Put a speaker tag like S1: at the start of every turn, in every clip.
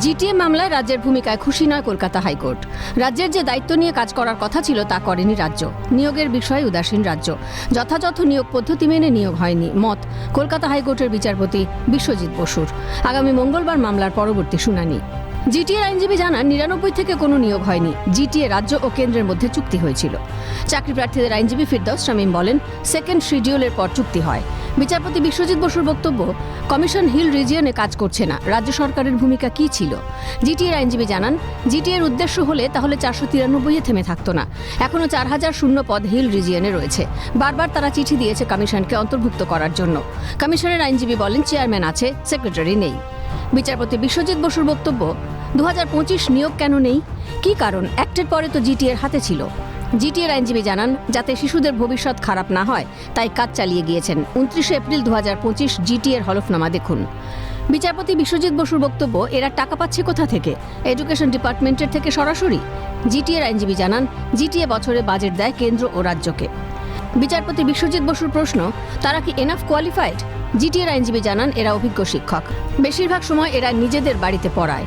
S1: GTA মামলায় রাজ্যের ভূমিকায় খুশি নয় কলকাতা হাইকোর্ট। রাজ্যের যে দায়িত্ব নিয়ে কাজ করার কথা ছিল তা করেনি রাজ্য। নিয়োগের বিষয়ে উদাসীন রাজ্য। যথাযথ নিয়োগ পদ্ধতি মেনে নিয়োগ হয়নি মত। কলকাতা হাইকোর্টের বিচারপতি বিশ্বজিৎ বসুর। আগামী মঙ্গলবার মামলার পরবর্তী শুনানি। জিটিএর আইনজীবী জানান, নিরানব্বই থেকে কোনো নিয়োগ হয়নি। জিটিএ রাজ্য ও কেন্দ্রের মধ্যে চুক্তি হয়েছিল। চাকরি প্রার্থীদের আইনজীবী ফিরদৌস শামীম বলেন, সেকেন্ড শিডিউলের পর চুক্তি হয়। বিচারপতি বিশ্বজিৎ বসুর বক্তব্য, কমিশন হিল রিজিয়নে কাজ করছে না। রাজ্য সরকারের ভূমিকা কী ছিল? জিটিএর আইনজীবী জানান, জিটিএর উদ্দেশ্য হলে তাহলে চারশো তিরানব্বইয়ে থেমে থাকতো না। এখনও চার হাজার শূন্য পদ হিল রিজিয়নে রয়েছে। বারবার তারা চিঠি দিয়েছে কমিশনকে অন্তর্ভুক্ত করার জন্য। কমিশনের আইনজীবী বলেন, চেয়ারম্যান আছে, সেক্রেটারি নেই। বিচারপতি বিশ্বজিৎ বসুর বক্তব্য, দু হাজার পঁচিশ নিয়োগ কেন নেই? কী কারণ? অ্যাক্টের পরে তো জিটিএর হাতে ছিল। জিটিএর আইনজীবী জানান, যাতে শিশুদের ভবিষ্যৎ খারাপ না হয়, তাই কাজ চালিয়ে গিয়েছেন। উনত্রিশে এপ্রিল দু হাজার পঁচিশ জিটিএর হলফনামা দেখুন। বিচারপতি বিশ্বজিৎ বসুর বক্তব্য, এরা টাকা পাচ্ছে কোথা থেকে? এডুকেশন ডিপার্টমেন্টের থেকে সরাসরি? জিটিএর আইনজীবী জানান, জিটিএ বছরে বাজেট দেয় কেন্দ্র ও রাজ্যকে। বিচারপতি বিশ্বজিৎ বসুর প্রশ্ন, তারা কি এনাফ কোয়ালিফাইড জিটিএর আইনজীবী জানান, এরা অভিজ্ঞ শিক্ষক। বেশিরভাগ সময় এরা নিজেদের বাড়িতে পড়ায়।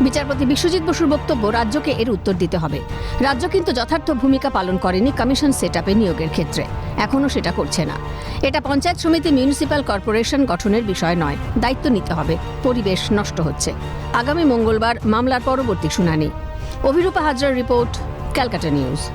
S1: বিচারপতি বিশ্বজিৎ বসুর বক্তব্য রাজ্যকে এর উত্তর দিতে হবে। রাজ্য কিন্তু যথার্থ ভূমিকা পালন করেনি কমিশন সেট নিয়োগের ক্ষেত্রে। এখনও সেটা করছে না। এটা পঞ্চায়েত সমিতি মিউনিসিপ্যাল কর্পোরেশন গঠনের বিষয় নয়, দায়িত্ব নিতে হবে। পরিবেশ নষ্ট হচ্ছে। আগামী মঙ্গলবার মামলার পরবর্তী শুনানি। অভিরূপা হাজরার রিপোর্ট, ক্যালকাটা নিউজ।